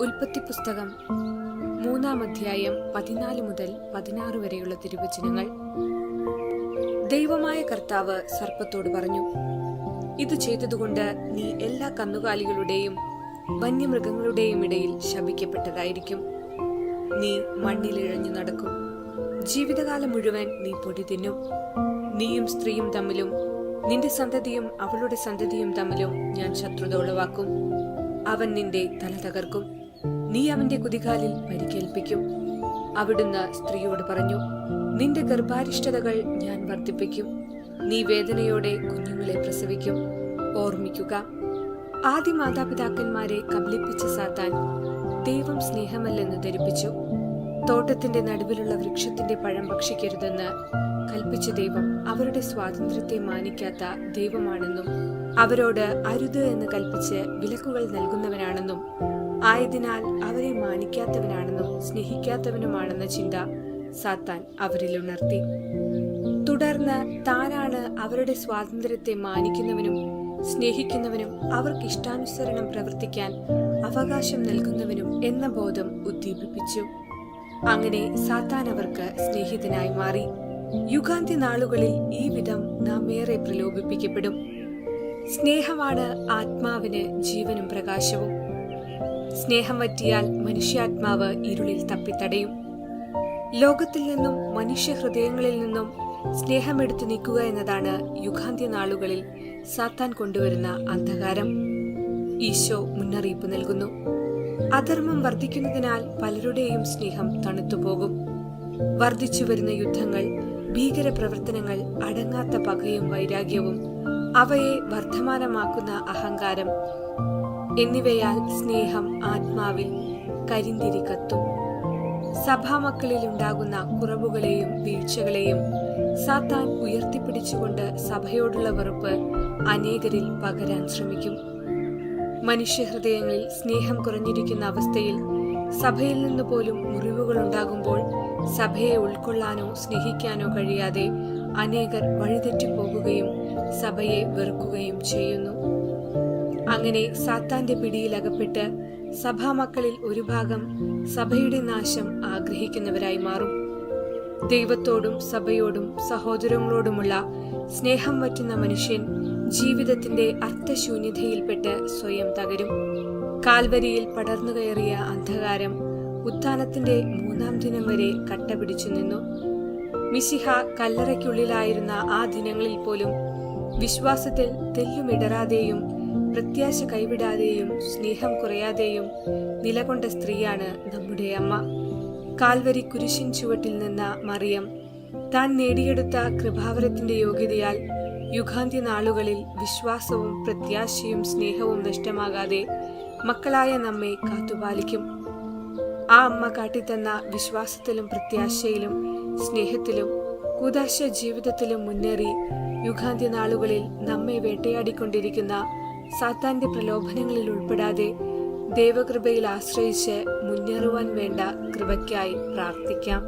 ഉൽപ്പത്തി പുസ്തകം. മൂന്നാം അധ്യായം പതിനാല് മുതൽ പതിനാറ് വരെയുള്ള തിരുവചനങ്ങൾ. ദൈവമായ കർത്താവ് സർപ്പത്തോട് പറഞ്ഞു ഇത് ചെയ്തതുകൊണ്ട് നീ എല്ലാ കന്നുകാലികളുടെയും വന്യമൃഗങ്ങളുടെയും ഇടയിൽ ശപിക്കപ്പെട്ടതായിരിക്കും. നീ മണ്ണിലിഴഞ്ഞു നടക്കും. ജീവിതകാലം മുഴുവൻ നീ പൊടി തിന്നും. നീയും സ്ത്രീയും തമ്മിലും നിന്റെ സന്തതിയും അവളുടെ സന്തതിയും തമ്മിലും ഞാൻ ശത്രുത ഉളവാക്കും. അവൻ നിന്റെ തല തകർക്കും. നീ അവന്റെ കുതികാലിൽ പരിക്കേൽപ്പിക്കും. അവിടുന്ന് സ്ത്രീയോട് പറഞ്ഞു നിന്റെ ഗർഭാരിഷ്ടതകൾ ഞാൻ വർദ്ധിപ്പിക്കും. നീ വേദനയോടെ കുഞ്ഞുങ്ങളെ പ്രസവിക്കും. ഓർമ്മിക്കുക ആദ്യ മാതാപിതാക്കന്മാരെ കബളിപ്പിച്ച സാത്താൻ ദൈവം സ്നേഹമല്ലെന്ന് ധരിപ്പിച്ചു. തോട്ടത്തിന്റെ നടുവിലുള്ള വൃക്ഷത്തിന്റെ പഴം ഭക്ഷിക്കരുതെന്ന് കൽപ്പിച്ച ദൈവം അവരുടെ സ്വാതന്ത്ര്യത്തെ മാനിക്കാത്ത ദൈവമാണെന്നും അവരോട് അരുത് എന്ന് കൽപ്പിച്ച് വിലക്കുകൾ നൽകുന്നവനാണെന്നും ആയതിനാൽ അവരെ മാനിക്കാത്തവനാണെന്നും സ്നേഹിക്കാത്തവനുമാണെന്ന ചിന്ത സാത്താൻ അവരിൽ ഉണർത്തി. തുടർന്ന് താനാണ് അവരുടെ സ്വാതന്ത്ര്യത്തെ മാനിക്കുന്നവനും സ്നേഹിക്കുന്നവനും അവർക്ക് ഇഷ്ടാനുസരണം പ്രവർത്തിക്കാൻ അവകാശം നൽകുന്നവനും എന്ന ബോധം ഉദ്ദീപിപ്പിച്ചു. അങ്ങനെ സാത്താൻ അവർക്ക് സ്നേഹിതനായി മാറി. യുഗാന്തി നാളുകളിൽ ഈ വിധം നാം ഏറെ പ്രലോഭിപ്പിക്കപ്പെടും. സ്നേഹമാണ് ആത്മാവിന് ജീവനും പ്രകാശവും. സ്നേഹം വറ്റിയാൽ മനുഷ്യാത്മാവ് ഇരുളിൽ തപ്പിത്തടയും. ലോകത്തിൽ നിന്നും മനുഷ്യ ഹൃദയങ്ങളിൽ നിന്നും സ്നേഹമെടുത്തു നീക്കുക എന്നതാണ് യുഗാന്ത്യ നാളുകളിൽ സാത്താൻ കൊണ്ടുവരുന്ന അന്ധകാരം. ഈശോ മുന്നറിയിപ്പ് നൽകുന്നു. അധർമ്മം വർദ്ധിക്കുന്നതിനാൽ പലരുടെയും സ്നേഹം തണുത്തുപോകും. വർദ്ധിച്ചു വരുന്ന യുദ്ധങ്ങൾ ഭീകര പ്രവർത്തനങ്ങൾ അടങ്ങാത്ത പകയും വൈരാഗ്യവും അവയെ വർദ്ധമാനമാക്കുന്ന അഹങ്കാരം എന്നിവയാൽ സ്നേഹം ആത്മാവിൽ കരിന്തിരി കത്തും. സഭാമക്കളിൽ ഉണ്ടാകുന്ന കുറവുകളെയും വീഴ്ചകളെയും സാത്താൻ ഉയർത്തിപ്പിടിച്ചുകൊണ്ട് സഭയോടുള്ള വെറുപ്പ് അനേകരിൽ പകരാൻ ശ്രമിക്കും. മനുഷ്യഹൃദയങ്ങളിൽ സ്നേഹം കുറഞ്ഞിരിക്കുന്ന അവസ്ഥയിൽ സഭയിൽ നിന്ന് പോലും മുറിവുകൾ ഉണ്ടാകുമ്പോൾ സഭയെ ഉൾക്കൊള്ളാനോ സ്നേഹിക്കാനോ കഴിയാതെ അനേകർ വഴിതെറ്റിപ്പോകുകയും സഭയെ വെറുക്കുകയും ചെയ്യുന്നു. അങ്ങനെ സാത്താന്റെ പിടിയിലകപ്പെട്ട് സഭാമക്കളിൽ ഒരു ഭാഗം സഭയുടെ നാശം ആഗ്രഹിക്കുന്നവരായി മാറും. ദൈവത്തോടും സഭയോടും സഹോദരങ്ങളോടുമുള്ള സ്നേഹം വറ്റുന്ന മനുഷ്യൻ ജീവിതത്തിന്റെ അർത്ഥശൂന്യതയിൽപ്പെട്ട് സ്വയം തകരും. കാൽവരിയിൽ പടർന്നു കയറിയ അന്ധകാരം ഉത്ഥാനത്തിന്റെ മൂന്നാം ദിനം വരെ കട്ടപിടിച്ചു നിന്നു. മിശിഹ കല്ലറയ്ക്കുള്ളിലായിരുന്ന ആ ദിനങ്ങളിൽ പോലും വിശ്വാസത്തിൽ തെല്ലുമിടറാതെയും പ്രത്യാശ കൈവിടാതെയും സ്നേഹം കുറയാതെയും നിലകൊണ്ട സ്ത്രീയാണ് നമ്മുടെ അമ്മ. കാൽവരി കുരിശിൻ ചുവട്ടിൽ നിന്ന മറിയം. താൻ നേടിയെടുത്ത കൃപാവരത്തിന്റെ യോഗ്യതയാൽ യുഗാന്ത്യ നാളുകളിൽ വിശ്വാസവും പ്രത്യാശയും സ്നേഹവും നഷ്ടമാകാതെ മക്കളായ നമ്മെ കാത്തുപാലിക്കും. ആ അമ്മ കാട്ടിത്തന്ന വിശ്വാസത്തിലും പ്രത്യാശയിലും സ്നേഹത്തിലും കൂതാശ ജീവിതത്തിലും മുന്നേറി യുഗാന്ത്യ നാളുകളിൽ നമ്മെ വേട്ടയാടിക്കൊണ്ടിരിക്കുന്ന സാത്താന്റെ പ്രലോഭനങ്ങളിൽ ഉൾപ്പെടാതെ ദൈവകൃപയിൽ ആശ്രയിച്ച് മുന്നേറുവാൻ വേണ്ട കൃപയ്ക്കായി പ്രാർത്ഥിക്കാം.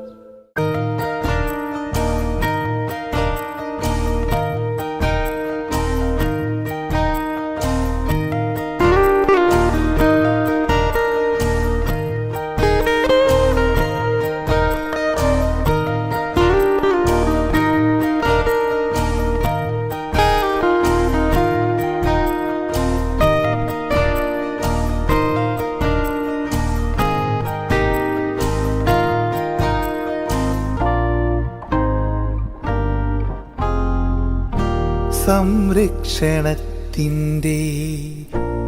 സംരക്ഷണത്തിന്റെ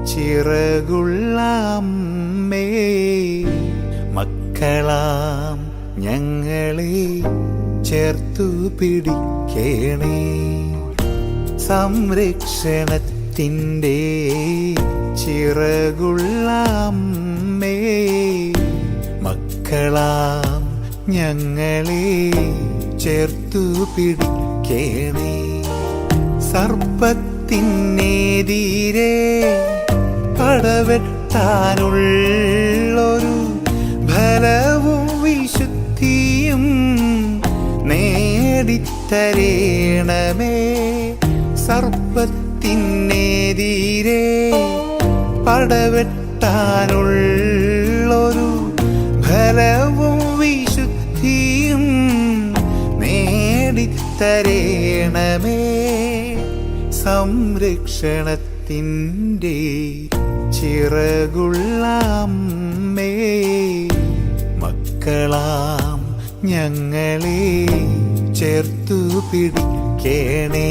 ചിറകുള്ള മക്കളാം ഞങ്ങളെ ചേർത്തു പിടിക്കണേ. സംരക്ഷണത്തിന്റെ ചിറകുള്ള മക്കളാം ഞങ്ങളെ ചേർത്തു പിടിക്കണേ. സർപ്പത്തിനെതിരെ പടവെട്ടാനുള്ളൊരു ഫലവും വിശുദ്ധിയും നേടിത്തരേണമേ. സർപ്പത്തിനെതിരെ പടവെട്ടാനുള്ളൊരു ഫലവും വിശുദ്ധിയും നേടിത്തരേണമേ. സംരക്ഷണത്തിന്റെ ചിറകുള്ള മക്കളാം ഞങ്ങളെ ചേർത്തു പിടിക്കണേ.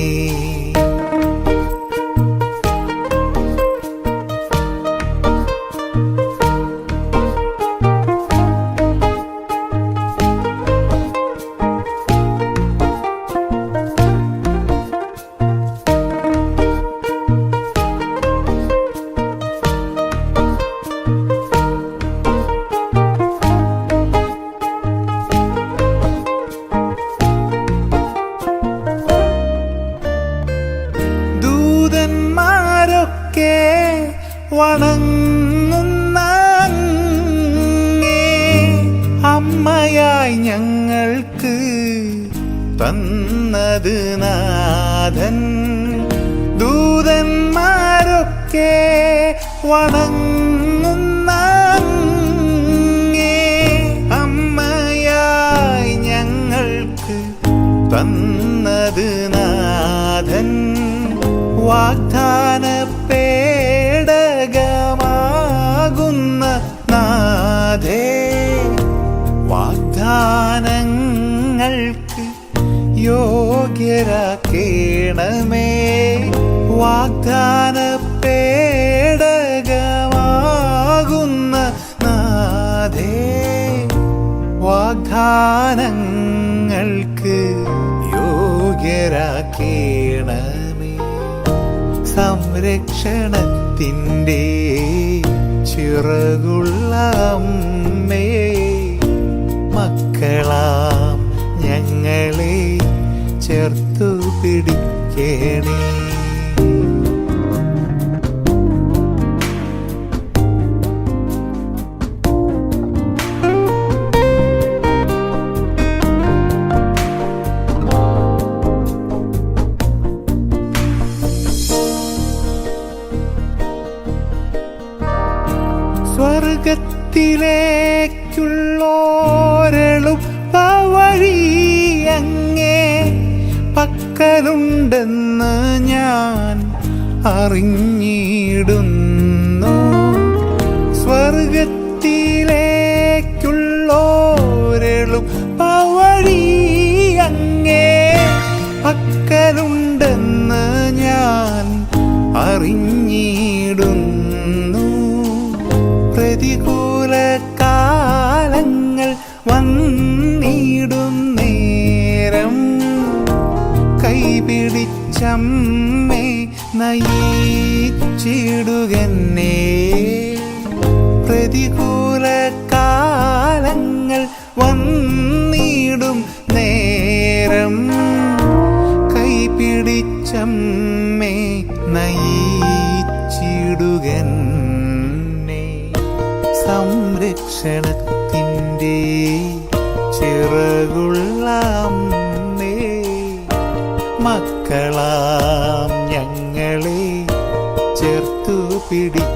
അമ്മയായി ഞങ്ങൾക്ക് തന്നത് നാഥൻ. ദൂതന്മാരൊക്കെ വണങ്ങുന്ന അമ്മയായി ഞങ്ങൾക്ക് തന്നത് നാഥൻ. വാഗ്ദാന യോഗ്യരാക്കേണമേ വാഗ്ദാന പേടകമാകുന്ന നാഥേ വാഗ്ദാനങ്ങൾക്ക് യോഗ്യരാക്കേണമേ സംരക്ഷണത്തിന്റെ ചിറകുള്ള അമ്മേ മക്കളാം ഞങ്ങളെ ചേർത്തു പിടിക്കേണേ. ത്തിലേക്കുള്ളോരളും അങ്ങേ പക്കലുണ്ടെന്ന് ഞാൻ അറിഞ്ഞിടുന്നു. സ്വർഗത്തിലേക്കുള്ളോരെളുപ്പവഴി നയിച്ചിടുകന്നേ പ്രതികൂല കാലങ്ങൾ വന്നിടും നേരം. കൈപിടിച്ചമ്മേ നയിച്ചിടുകന്നേ. സംരക്ഷണത്തിന്റെ ചിറകുള്ള മക്കളാം ചേർത്തു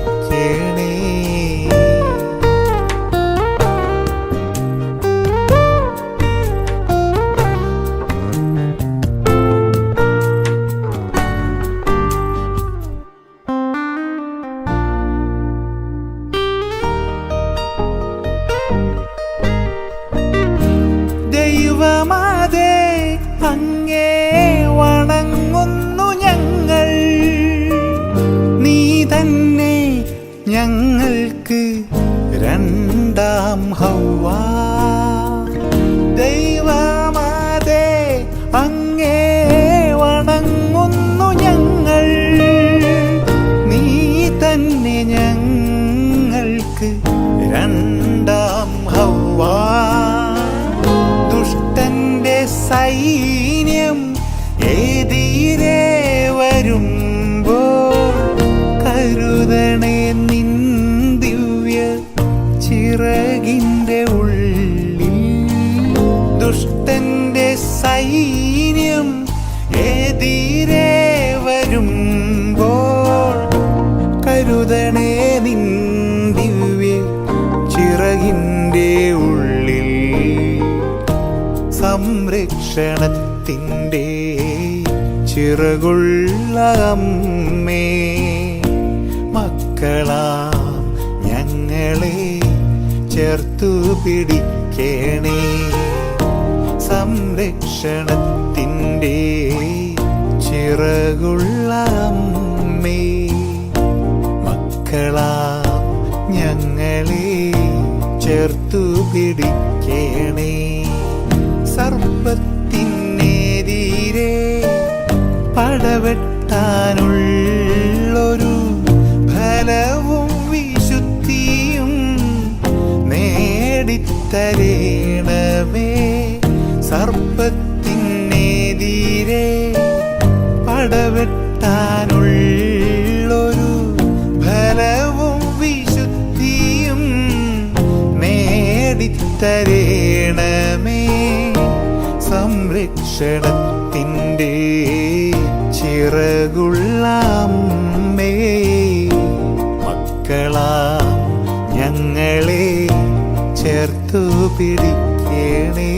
ตามเฮาว่าได้ว่า സംരക്ഷണത്തിന്റെ ചിറകുള്ള അമ്മേ മക്കളാം ഞങ്ങളെ ചേർത്തു പിടിക്കണേ. സംരക്ഷണത്തിന്റെ ചിറകുള്ള അമ്മേ മക്കളാം ഞങ്ങളെ ചേർത്തു പിടിക്കണേ. പടവെട്ടാനുള്ളൊരു ഫലവും വിശുദ്ധിയും നേടിത്തരേണമേ. സർപ്പത്തിനെതിരെ പടവെട്ടാനുള്ളൊരു ഫലവും വിശുദ്ധിയും നേടിത്തരേണമേ. സംരക്ഷണത്തിന്റെ ചിറകുള്ള അമ്മേ മക്കളാം ഞങ്ങളെ ചേർത്തു പിടിക്കണേ.